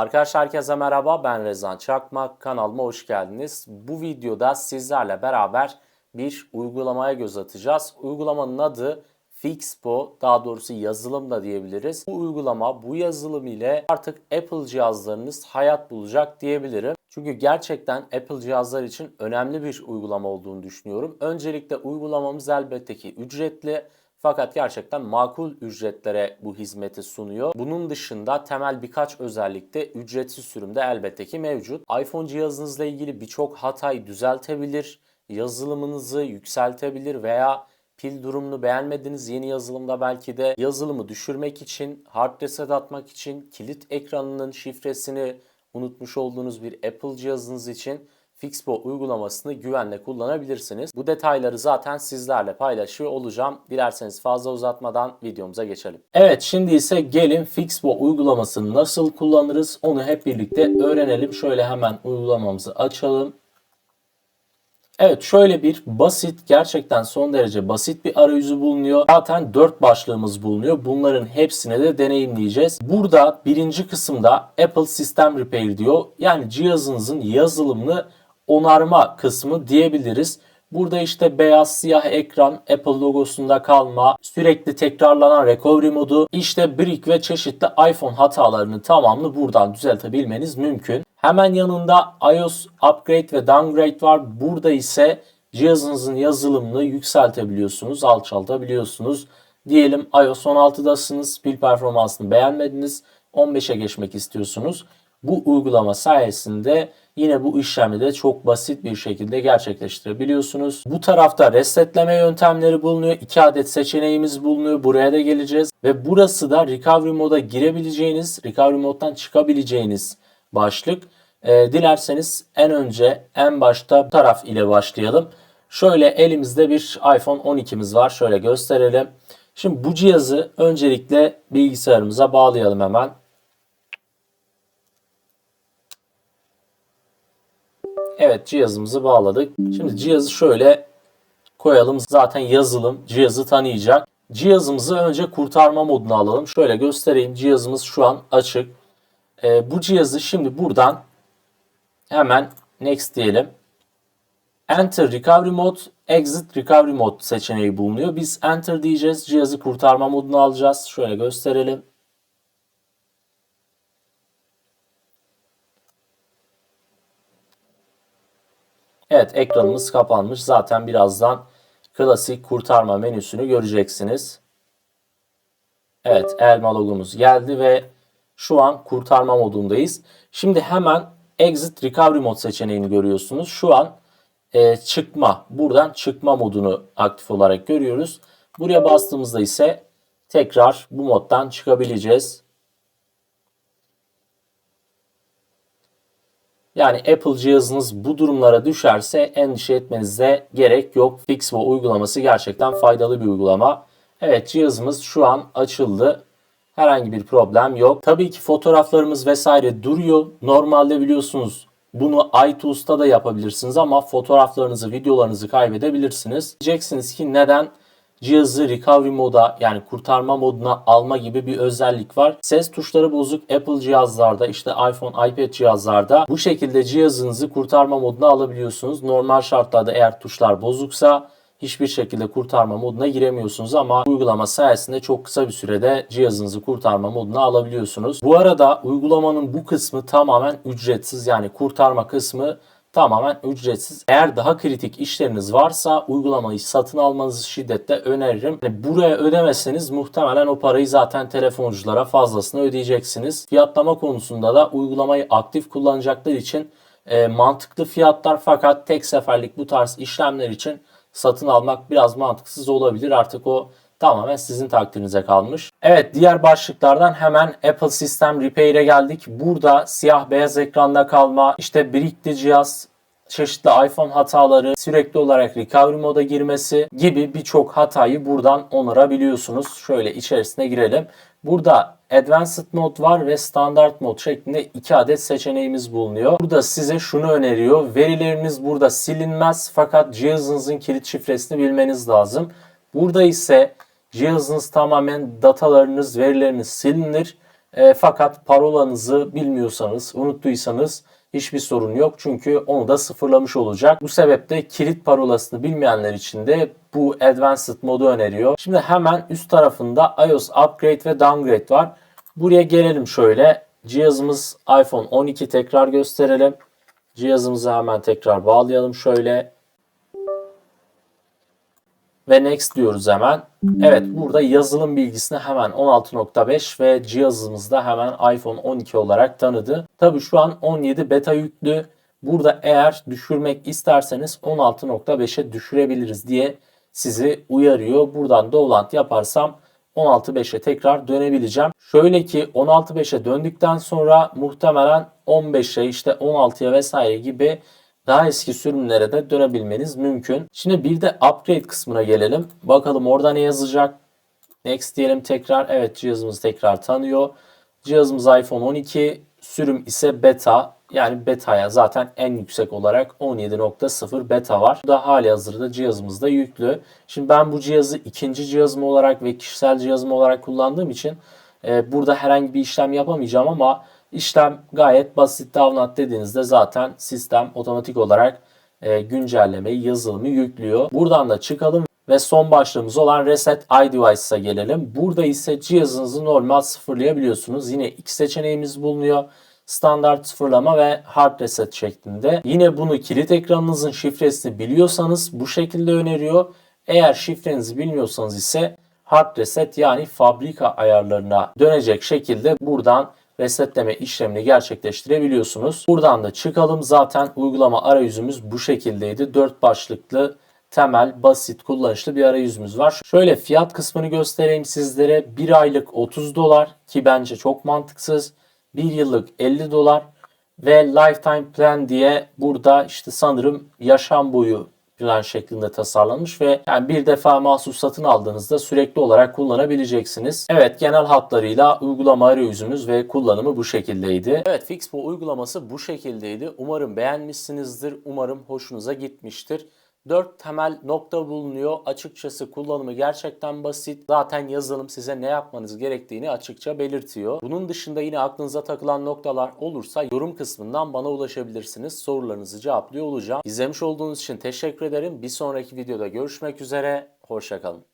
Arkadaşlar herkese merhaba ben Rezan Çakmak kanalıma hoş geldiniz. Bu videoda sizlerle beraber bir uygulamaya göz atacağız. Uygulamanın adı Fixpo daha doğrusu yazılım da diyebiliriz. Bu uygulama bu yazılım ile artık Apple cihazlarınız hayat bulacak diyebilirim. Çünkü gerçekten Apple cihazlar için önemli bir uygulama olduğunu düşünüyorum. Öncelikle uygulamamız elbette ki ücretli. Fakat gerçekten makul ücretlere bu hizmeti sunuyor. Bunun dışında temel birkaç özellik de ücretsiz sürümde elbette ki mevcut. iPhone cihazınızla ilgili birçok hatayı düzeltebilir, yazılımınızı yükseltebilir veya pil durumunu beğenmediğiniz yeni yazılımda belki de yazılımı düşürmek için, hard reset atmak için, kilit ekranının şifresini unutmuş olduğunuz bir Apple cihazınız için Fixpo uygulamasını güvenle kullanabilirsiniz. Bu detayları zaten sizlerle paylaşıyor olacağım. Dilerseniz fazla uzatmadan videomuza geçelim. Evet şimdi ise gelin Fixpo uygulamasını nasıl kullanırız onu hep birlikte öğrenelim. Şöyle hemen uygulamamızı açalım. Evet şöyle bir basit gerçekten son derece basit bir arayüzü bulunuyor. Zaten 4 başlığımız bulunuyor. Bunların hepsine de deneyimleyeceğiz. Burada birinci kısımda Apple System Repair diyor. Yani cihazınızın yazılımını onarma kısmı diyebiliriz. Burada işte beyaz siyah ekran, Apple logosunda kalma, sürekli tekrarlanan recovery modu, işte brick ve çeşitli iPhone hatalarını tamamını buradan düzeltebilmeniz mümkün. Hemen yanında iOS upgrade ve downgrade var. Burada ise cihazınızın yazılımını yükseltebiliyorsunuz, alçaltabiliyorsunuz. Diyelim iOS 16'dasınız, pil performansını beğenmediniz, 15'e geçmek istiyorsunuz. Bu uygulama sayesinde yine bu işlemi de çok basit bir şekilde gerçekleştirebiliyorsunuz. Bu tarafta resetleme yöntemleri bulunuyor. 2 adet seçeneğimiz bulunuyor. Buraya da geleceğiz. Ve burası da recovery moda girebileceğiniz, recovery moddan çıkabileceğiniz başlık. E, dilerseniz en önce en başta bu taraf ile başlayalım. Şöyle elimizde bir iPhone 12'miz var. Şöyle gösterelim. Şimdi bu cihazı öncelikle bilgisayarımıza bağlayalım hemen. Evet cihazımızı bağladık. Şimdi cihazı şöyle koyalım. Zaten yazılım cihazı tanıyacak. Cihazımızı önce kurtarma moduna alalım. Şöyle göstereyim. Cihazımız şu an açık. Ee, bu cihazı şimdi buradan hemen next diyelim. Enter Recovery Mode, Exit Recovery Mode seçeneği bulunuyor. Biz Enter diyeceğiz. Cihazı kurtarma moduna alacağız. Şöyle gösterelim. Evet ekranımız kapanmış. Zaten birazdan klasik kurtarma menüsünü göreceksiniz. Evet elma logomuz geldi ve şu an kurtarma modundayız. Şimdi hemen Exit Recovery Mode seçeneğini görüyorsunuz. Şu an e, çıkma, buradan çıkma modunu aktif olarak görüyoruz. Buraya bastığımızda ise tekrar bu moddan çıkabileceğiz. Yani Apple cihazınız bu durumlara düşerse endişe etmenize gerek yok. Fixvo uygulaması gerçekten faydalı bir uygulama. Evet cihazımız şu an açıldı. Herhangi bir problem yok. Tabii ki fotoğraflarımız vesaire duruyor. Normalde biliyorsunuz bunu iTunes'ta da yapabilirsiniz ama fotoğraflarınızı, videolarınızı kaybedebilirsiniz. Diyeceksiniz ki neden cihazı recovery moda yani kurtarma moduna alma gibi bir özellik var. Ses tuşları bozuk Apple cihazlarda işte iPhone, iPad cihazlarda bu şekilde cihazınızı kurtarma moduna alabiliyorsunuz. Normal şartlarda eğer tuşlar bozuksa hiçbir şekilde kurtarma moduna giremiyorsunuz ama uygulama sayesinde çok kısa bir sürede cihazınızı kurtarma moduna alabiliyorsunuz. Bu arada uygulamanın bu kısmı tamamen ücretsiz yani kurtarma kısmı tamamen ücretsiz. Eğer daha kritik işleriniz varsa uygulamayı satın almanızı şiddetle öneririm. Yani buraya ödemeseniz muhtemelen o parayı zaten telefonculara fazlasını ödeyeceksiniz. Fiyatlama konusunda da uygulamayı aktif kullanacaklar için e, mantıklı fiyatlar fakat tek seferlik bu tarz işlemler için satın almak biraz mantıksız olabilir. Artık o tamamen sizin takdirinize kalmış. Evet diğer başlıklardan hemen Apple System Repair'e geldik. Burada siyah beyaz ekranda kalma, işte birikti cihaz, çeşitli iPhone hataları, sürekli olarak recovery moda girmesi gibi birçok hatayı buradan onarabiliyorsunuz. Şöyle içerisine girelim. Burada Advanced Mode var ve Standard Mode şeklinde iki adet seçeneğimiz bulunuyor. Burada size şunu öneriyor. Verileriniz burada silinmez fakat cihazınızın kilit şifresini bilmeniz lazım. Burada ise cihazınız tamamen datalarınız, verileriniz silinir E, fakat parolanızı bilmiyorsanız, unuttuysanız hiçbir sorun yok. Çünkü onu da sıfırlamış olacak. Bu sebeple kilit parolasını bilmeyenler için de bu Advanced modu öneriyor. Şimdi hemen üst tarafında iOS Upgrade ve Downgrade var. Buraya gelelim şöyle. Cihazımız iPhone 12 tekrar gösterelim. Cihazımızı hemen tekrar bağlayalım şöyle. Ve next diyoruz hemen. Evet burada yazılım bilgisini hemen 16.5 ve cihazımızda hemen iPhone 12 olarak tanıdı. Tabi şu an 17 beta yüklü. Burada eğer düşürmek isterseniz 16.5'e düşürebiliriz diye sizi uyarıyor. Buradan dolant yaparsam 16.5'e tekrar dönebileceğim. Şöyle ki 16.5'e döndükten sonra muhtemelen 15'e işte 16'ya vesaire gibi daha eski sürümlere de dönebilmeniz mümkün. Şimdi bir de upgrade kısmına gelelim. Bakalım orada ne yazacak. Next diyelim tekrar. Evet cihazımız tekrar tanıyor. Cihazımız iPhone 12. Sürüm ise beta. Yani beta'ya zaten en yüksek olarak 17.0 beta var. Bu da hali hazırda cihazımızda yüklü. Şimdi ben bu cihazı ikinci cihazım olarak ve kişisel cihazım olarak kullandığım için e, burada herhangi bir işlem yapamayacağım ama işlem gayet basit. Download dediğinizde zaten sistem otomatik olarak e, güncellemeyi, yazılımı yüklüyor. Buradan da çıkalım ve son başlığımız olan Reset iDevice'a gelelim. Burada ise cihazınızı normal sıfırlayabiliyorsunuz. Yine iki seçeneğimiz bulunuyor. Standart sıfırlama ve hard reset şeklinde. Yine bunu kilit ekranınızın şifresini biliyorsanız bu şekilde öneriyor. Eğer şifrenizi bilmiyorsanız ise hard reset yani fabrika ayarlarına dönecek şekilde buradan resetleme işlemini gerçekleştirebiliyorsunuz. Buradan da çıkalım. Zaten uygulama arayüzümüz bu şekildeydi. 4 başlıklı temel, basit, kullanışlı bir arayüzümüz var. Şöyle fiyat kısmını göstereyim sizlere. 1 aylık 30 dolar ki bence çok mantıksız. 1 yıllık 50 dolar ve lifetime plan diye burada işte sanırım yaşam boyu plan şeklinde tasarlanmış ve yani bir defa mahsus satın aldığınızda sürekli olarak kullanabileceksiniz. Evet genel hatlarıyla uygulama arayüzümüz ve kullanımı bu şekildeydi. Evet Fixpo uygulaması bu şekildeydi. Umarım beğenmişsinizdir. Umarım hoşunuza gitmiştir. 4 temel nokta bulunuyor. Açıkçası kullanımı gerçekten basit. Zaten yazılım size ne yapmanız gerektiğini açıkça belirtiyor. Bunun dışında yine aklınıza takılan noktalar olursa yorum kısmından bana ulaşabilirsiniz. Sorularınızı cevaplıyor olacağım. İzlemiş olduğunuz için teşekkür ederim. Bir sonraki videoda görüşmek üzere. Hoşçakalın.